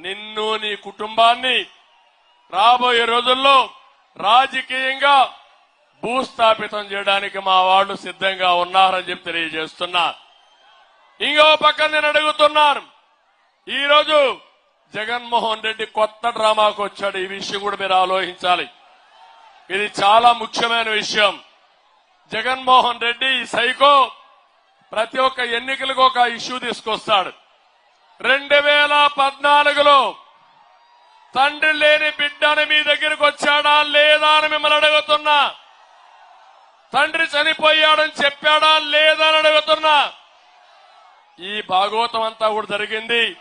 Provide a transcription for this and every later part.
నిన్ను నీ కుటుంబాన్ని రాబోయే రోజుల్లో రాజకీయంగా భూస్థాపితం చేయడానికి మా వాళ్ళు సిద్ధంగా ఉన్నారని చెప్పి తెలియజేస్తున్నా. ఇంకో పక్క నేను అడుగుతున్నాను. ఈరోజు జగన్మోహన్ రెడ్డి కొత్త డ్రామాకు వచ్చాడు. ఈ విషయం కూడా మీరు ఆలోచించాలి. ఇది చాలా ముఖ్యమైన విషయం. జగన్మోహన్ రెడ్డి ఈ సైకో ప్రతి ఒక్క ఎన్నికలకు ఒక ఇష్యూ తీసుకొస్తాడు. రెండు వేల పద్నాలుగులో తండ్రి లేని బిడ్డని మీ దగ్గరికి వచ్చాడా లేదా అని మిమ్మల్ని అడుగుతున్నా. తండ్రి చనిపోయాడని చెప్పాడా లేదా అని అడుగుతున్నా. ఈ భాగవతం అంతా కూడా జరిగింది.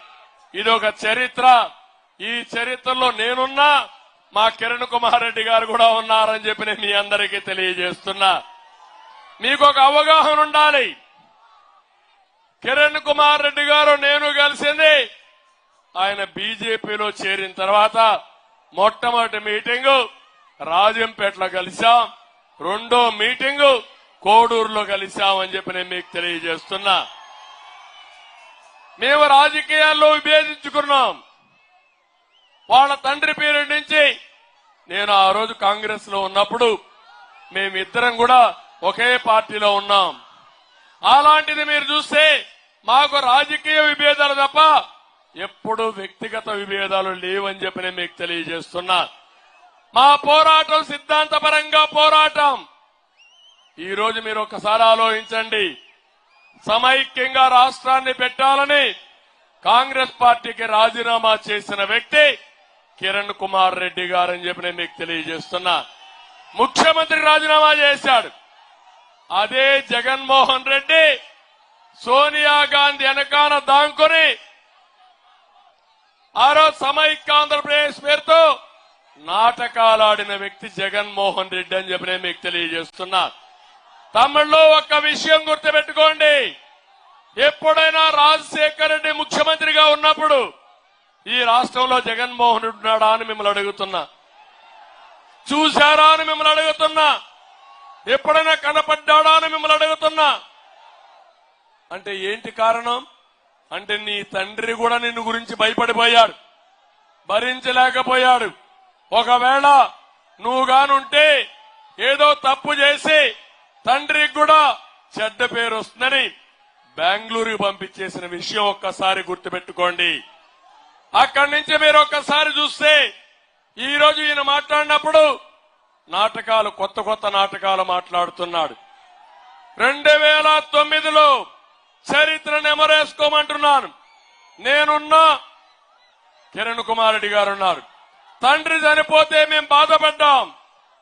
ఇది ఒక చరిత్ర. ఈ చరిత్రలో నేనున్నా మా కిరణ్ కుమార్ రెడ్డి గారు కూడా ఉన్నారని చెప్పి నేను మీ అందరికీ తెలియజేస్తున్నా. మీకు ఒక అవగాహన ఉండాలి. కిరణ్ కుమార్ రెడ్డి గారు నేను కలిసింది. ఆయన బీజేపీలో చేరిన తర్వాత మొట్టమొదటి మీటింగు రాజంపేటలో కలిశాం. రెండో మీటింగు కోడూరులో కలిశామని చెప్పి నేను మీకు తెలియజేస్తున్నా. మేము రాజకీయాల్లో విభేదించుకున్నాం. వాళ్ళ తండ్రి పేరు నుంచి నేను ఆ రోజు కాంగ్రెస్లో ఉన్నప్పుడు మేమిద్దరం కూడా ఒకే పార్టీలో ఉన్నాం. అలాంటిది మీరు చూస్తే మాకు రాజకీయ విభేదాలు తప్ప ఎప్పుడు వ్యక్తిగత విభేదాలు లేవని చెప్పి నేను మీకు తెలియజేస్తున్నా. మా పోరాటం సిద్ధాంతపరంగా పోరాటం. ఈ రోజు మీరు ఒకసారి ఆలోచించండి. సమైక్యంగా రాష్ట్రాన్ని పెట్టాలని కాంగ్రెస్ పార్టీకి రాజీనామా చేసిన వ్యక్తి కిరణ్ కుమార్ రెడ్డి గారని చెప్పి నేను మీకు తెలియజేస్తున్నా. ముఖ్యమంత్రి రాజీనామా చేశాడు. అదే జగన్మోహన్ రెడ్డి సోనియా గాంధీ వెనకాల దాంకొని ఆ రోజు సమైక్య ఆంధ్రప్రదేశ్ పేరుతో నాటకాలాడిన వ్యక్తి జగన్మోహన్ రెడ్డి అని చెప్పి నేను మీకు తెలియజేస్తున్నా. తమిళ్ళో ఒక్క విషయం గుర్తుపెట్టుకోండి. ఎప్పుడైనా రాజశేఖర్ రెడ్డి ముఖ్యమంత్రిగా ఉన్నప్పుడు ఈ రాష్ట్రంలో జగన్మోహన్ రెడ్డి ఉన్నాడా అని మిమ్మల్ని అడుగుతున్నా. చూశారా అని మిమ్మల్ని అడుగుతున్నా. ఎప్పుడైనా కనపడ్డాడా అని మిమ్మల్ని అడుగుతున్నా. అంటే ఏంటి కారణం? అంటే నీ తండ్రి కూడా నిన్ను గురించి భయపడిపోయాడు. భరించలేకపోయాడు. ఒకవేళ నువ్వు గానుంటే ఏదో తప్పు చేసి తండ్రికి కూడా చెడ్డ పేరు వస్తుందని బెంగళూరుకి పంపించేసిన విషయం ఒక్కసారి గుర్తుపెట్టుకోండి. అక్కడి నుంచి మీరు ఒక్కసారి చూస్తే ఈ రోజు ఈయన మాట్లాడినప్పుడు నాటకాలు కొత్త కొత్త నాటకాలు మాట్లాడుతున్నాడు. రెండు వేల తొమ్మిదిలో చరిత్ర నెమరేసుకోమంటున్నాను. నేనున్నా కిరణ్ కుమార్ రెడ్డి గారు ఉన్నారు. తండ్రి చనిపోతే మేము బాధపడ్డాం.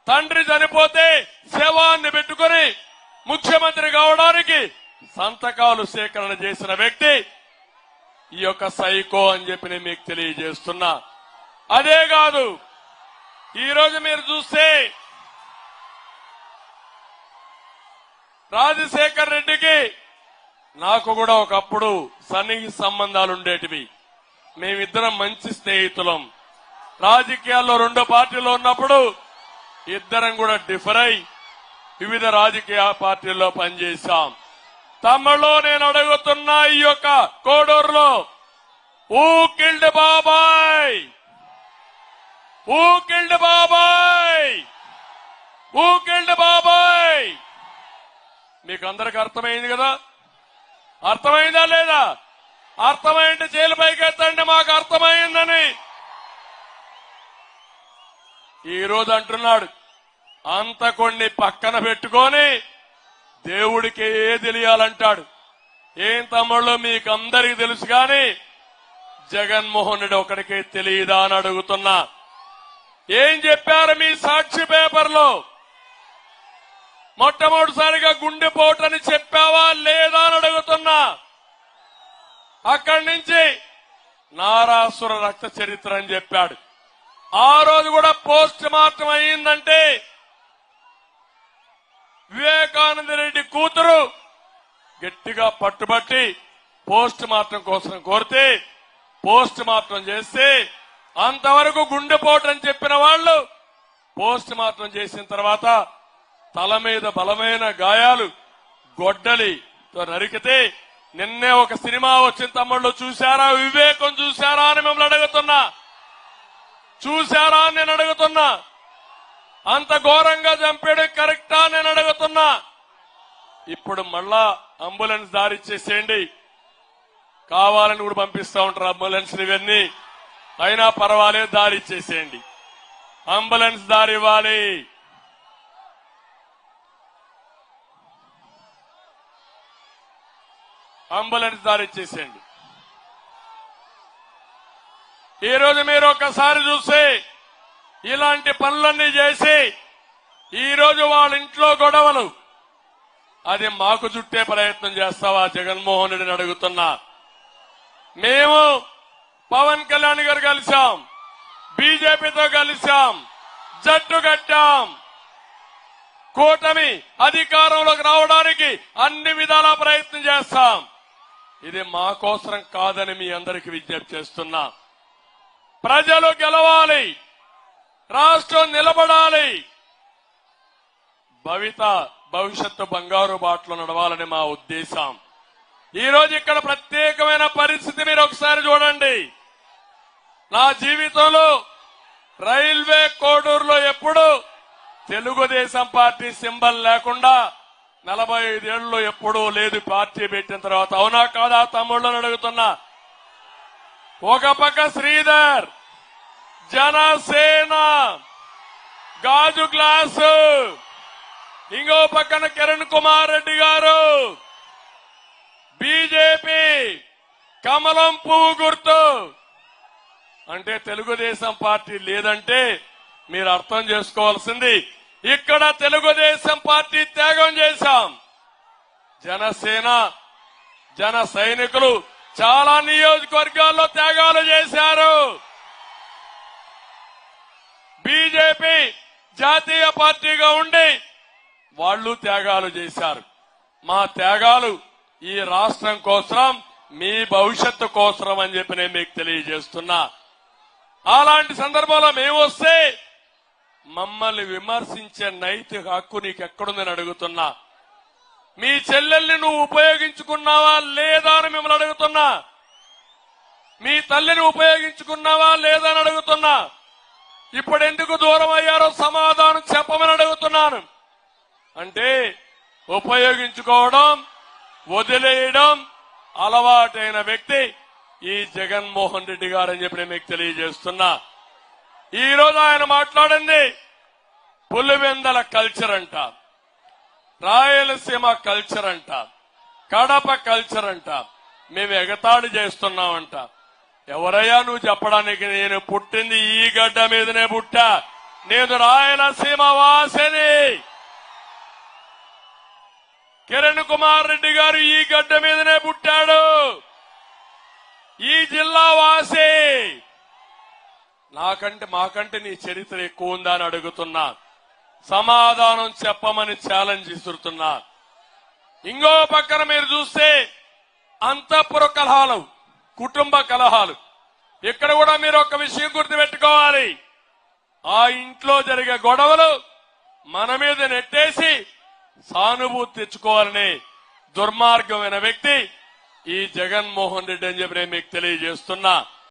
తండ్రి చనిపోతే శవాన్ని పెట్టుకుని ముఖ్యమంత్రి కావడానికి సంతకాలు సేకరణ చేసిన వ్యక్తి ఈ యొక్క సైకో అని చెప్పి నేను మీకు తెలియజేస్తున్నా. అదే కాదు ఈరోజు మీరు చూస్తే రాజశేఖర్ రెడ్డికి నాకు కూడా ఒకప్పుడు సన్నిహి సంబంధాలు ఉండేటివి మేమిద్దరం మంచి స్నేహితులం. రాజకీయాల్లో రెండు పార్టీలో ఉన్నప్పుడు ఇద్దరం కూడా డిఫర్ అయి వివిధ రాజకీయ పార్టీల్లో పనిచేశాం. తమలో నేను అడుగుతున్నా ఈ యొక్క కోడూరులో ఊ కిల్డ్ బాబాయ్ ఊ కిల్డ్ బాబాయ్ ఊ కిల్డ్ బాబాయ్ మీకు అందరికి అర్థమైంది కదా? అర్థమైందా లేదా? అర్థమైంటే జైలు పైకి ఎత్తండి మాకు అర్థమైందని. ఈ రోజు అంటున్నాడు అంత కొన్ని పక్కన పెట్టుకొని దేవుడికి ఏ తెలియాలంటాడు? ఏం తమ్ముళ్ళు మీకు అందరికి తెలుసు కానీ జగన్మోహన్ రెడ్డి ఒకడికే తెలియదా అని అడుగుతున్నా. ఏం చెప్పారు మీ సాక్షి పేపర్లో? మొట్టమొదటిసారిగా గుండెపోటని చెప్పావా లేదా? అక్కడి నుంచి నారాసుర రక్త చరిత్ర అని చెప్పాడు. ఆ రోజు కూడా పోస్ట్ మార్టం అయ్యిందంటే వివేకానంద రెడ్డి కూతురు గట్టిగా పట్టుబట్టి పోస్ట్ మార్టం కోసం కోరితే పోస్ట్ మార్టం చేస్తే అంతవరకు గుండెపోటు అని చెప్పిన వాళ్ళు పోస్ట్ మార్టం చేసిన తర్వాత తల మీద బలమైన గాయాలు గొడ్డలితో నరికితే నిన్నే ఒక సినిమా వచ్చిన తమ్ముళ్ళు చూశారా? వివేకం చూశారా అని మిమ్మల్ని అడుగుతున్నా. చూశారా అని నేను అడుగుతున్నా. అంత ఘోరంగా చంపేయడం కరెక్టా నేను అడుగుతున్నా. ఇప్పుడు మళ్ళా అంబులెన్స్ దారి చేసేయండి కావాలని కూడా పంపిస్తా ఉంటారు అంబులెన్స్ ఇవన్నీ. అయినా పర్వాలేదు దారి ఇచ్చేసేయండి అంబులెన్స్ దారి ఇవ్వాలి అంబులెన్స్ దారి ఇచ్చేసేయండి ఈ రోజు మీరు ఒక్కసారి చూస్తే ఇలాంటి పనులన్నీ చేసి ఈ రోజు వాళ్ళ ఇంట్లో గొడవలు. అది మాకు చుట్టే ప్రయత్నం చేస్తావా? జగన్మోహన్ రెడ్డిని అడుగుతున్నా. మేము పవన్ కళ్యాణ్ గారు కలిశాం. బీజేపీతో కలిశాం. జట్టు కట్టాం. కూటమి అధికారంలోకి రావడానికి అన్ని విధాలా ప్రయత్నం చేస్తాం. ఇది మా కోసరం కాదని మీ అందరికి విజ్ఞప్తి చేస్తున్నా. ప్రజలు గెలవాలి. రాష్ట్రం నిలబడాలి. భవిత భవిష్యత్తు బంగారు బాటలో నడవాలని మా ఉద్దేశం. ఈరోజు ఇక్కడ ప్రత్యేకమైన పరిస్థితి మీరు ఒకసారి చూడండి. నా జీవితంలో రైల్వే కోడూరులో ఎప్పుడు తెలుగుదేశం పార్టీ సింబల్ లేకుండా నలభై ఐదేళ్ళలో ఎప్పుడూ లేదు పార్టీ పెట్టిన తర్వాత. అవునా కాదా తమ్ముళ్ళని అడుగుతున్నా? ఒక పక్క శ్రీధర్ జనసేన గాజు గ్లాసు. ఇంకో పక్కన కిరణ్ కుమార్ రెడ్డి గారు. బీజేపీ కమలం పువ్వు గుర్తు. అంటే తెలుగుదేశం పార్టీ లేదంటే మీరు అర్థం చేసుకోవాల్సింది ఇక్కడ తెలుగుదేశం పార్టీ త్యాగం చేశాం. జనసేన జన సైనికులు చాలా నియోజకవర్గాల్లో త్యాగాలు చేశారు. బీజేపీ జాతీయ పార్టీగా ఉండి వాళ్ళు త్యాగాలు చేశారు. మా త్యాగాలు ఈ రాష్ట్రం కోసం మీ భవిష్యత్తు కోసం అని చెప్పి నేను మీకు తెలియజేస్తున్నా. అలాంటి సందర్భంలో మేము వస్తే మమ్మల్ని విమర్శించే నైతిక హక్కు నీకు ఎక్కడుందని అడుగుతున్నా. మీ చెల్లెల్ని నువ్వు ఉపయోగించుకున్నావా లేదా అని మిమ్మల్ని అడుగుతున్నా. మీ తల్లిని ఉపయోగించుకున్నావా లేదా అని అడుగుతున్నా. ఇప్పుడు ఎందుకు దూరం అయ్యారో సమాధానం చెప్పమని అడుగుతున్నాను. అంటే ఉపయోగించుకోవడం వదిలేయడం అలవాటైన వ్యక్తి ఈ జగన్మోహన్ రెడ్డి గారని చెప్పి నేను మీకు తెలియజేస్తున్నా. ఈ రోజు ఆయన మాట్లాడింది పులివెందల కల్చర్ అంట. రాయలసీమ కల్చర్ అంట. కడప కల్చర్ అంట. మేము ఎగతాళి చేస్తున్నామంట. ఎవరయ్యా నువ్వు చెప్పడానికి? నేను పుట్టింది ఈ గడ్డ మీదనే పుట్టా. నేను రాయలసీమ వాసిని. కిరణ్ కుమార్ రెడ్డి గారు ఈ గడ్డ మీదనే పుట్టాడు. నాకంటే మాకంటే నీ చరిత్ర ఎక్కువ ఉందా అని అడుగుతున్నా. సమాధానం చెప్పమని ఛాలెంజ్ ఇస్తున్నా. ఇంకో పక్కన మీరు చూస్తే అంతఃపుర కలహాలు కుటుంబ కలహాలు. ఇక్కడ కూడా మీరు ఒక విషయం గుర్తుపెట్టుకోవాలి. ఆ ఇంట్లో జరిగే గొడవలు మన మీద నెట్టేసి సానుభూతి తెచ్చుకోవాలని దుర్మార్గమైన వ్యక్తి ఈ జగన్మోహన్ రెడ్డి అని చెప్పి నేను మీకు తెలియజేస్తున్నా.